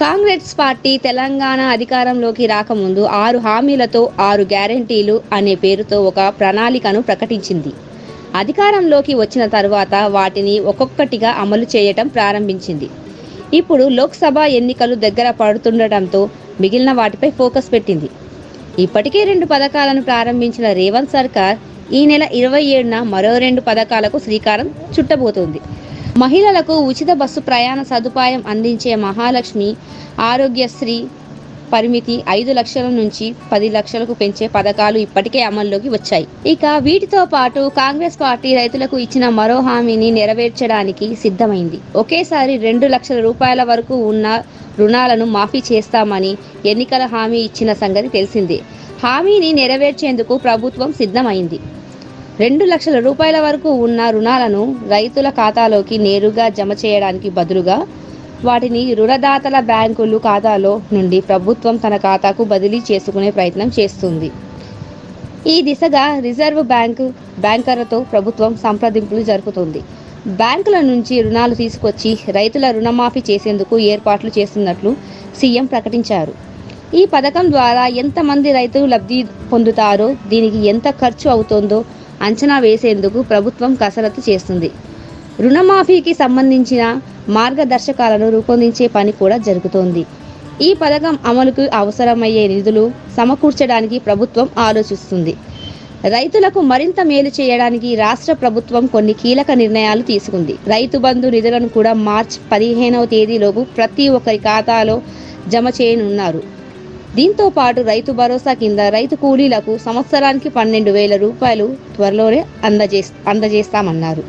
Congress party Telangana అధికారంలోకి రాకముందు ఆరు హామీలతో ఆరు గ్యారంటీలు అనే పేరుతో ఒక ప్రణాళికను ప్రకటించింది. అధికారంలోకి వచ్చిన తర్వాత వాటిని ఒక్కొక్కటిగా అమలు చేయటం ప్రారంభించింది. ఇప్పుడు లోక్సభ ఎన్నికలు దగ్గర పడుతుండటంతో మిగిలిన వాటిపై ఫోకస్ పెట్టింది. ఇప్పటికే రెండు పథకాలను ప్రారంభించిన రేవంత్ సర్కార్ ఈ నెల ఇరవై ఏడున మరో రెండు పథకాలకు శ్రీకారం చుట్టబోతోంది. మహిళలకు ఉచిత బస్సు ప్రయాణ సదుపాయం అందించే మహాలక్ష్మి ఆరోగ్యశ్రీ పరిమితి ఐదు లక్షల నుంచి పది లక్షలకు పెంచే పథకాలు ఇప్పటికే అమల్లోకి వచ్చాయి. ఇక వీటితో పాటు కాంగ్రెస్ పార్టీ రైతులకు ఇచ్చిన మరో హామీని నెరవేర్చడానికి సిద్ధమైంది. ఒకేసారి రెండు లక్షల రూపాయల వరకు ఉన్న రుణాలను మాఫీ చేస్తామని ఎన్నికల హామీ ఇచ్చిన సంగతి తెలిసిందే. హామీని నెరవేర్చేందుకు ప్రభుత్వం సిద్ధమైంది. రెండు లక్షల రూపాయల వరకు ఉన్న రుణాలను రైతుల ఖాతాలోకి నేరుగా జమ చేయడానికి బదులుగా వాటిని రుణదాతల బ్యాంకులు ఖాతాలో నుండి ప్రభుత్వం తన ఖాతాకు బదిలీ చేసుకునే ప్రయత్నం చేస్తుంది. ఈ దిశగా రిజర్వ్ బ్యాంకు బ్యాంకర్లతో ప్రభుత్వం సంప్రదింపులు జరుపుతుంది. బ్యాంకుల నుంచి రుణాలు తీసుకొచ్చి రైతుల రుణమాఫీ చేసేందుకు ఏర్పాట్లు చేస్తున్నట్లు సీఎం ప్రకటించారు. ఈ పథకం ద్వారా ఎంతమంది రైతులు లబ్ధి పొందుతారో దీనికి ఎంత ఖర్చు అవుతుందో అంచనా వేసేందుకు ప్రభుత్వం కసరత్తు చేస్తుంది. రుణమాఫీకి సంబంధించిన మార్గదర్శకాలను రూపొందించే పని కూడా జరుగుతోంది. ఈ పథకం అమలుకు అవసరమయ్యే నిధులు సమకూర్చడానికి ప్రభుత్వం ఆలోచిస్తుంది. రైతులకు మరింత మేలు చేయడానికి రాష్ట్ర ప్రభుత్వం కొన్ని కీలక నిర్ణయాలు తీసుకుంది. రైతు బంధు నిధులను కూడా మార్చ్ పదిహేనవ తేదీలోపు ప్రతి ఒక్కరి ఖాతాలో జమ చేయనున్నారు. దీంతో పాటు రైతు భరోసా కింద రైతు కూలీలకు సంవత్సరానికి పన్నెండు వేల రూపాయలు త్వరలోనే అందజే అందజేస్తామన్నారు.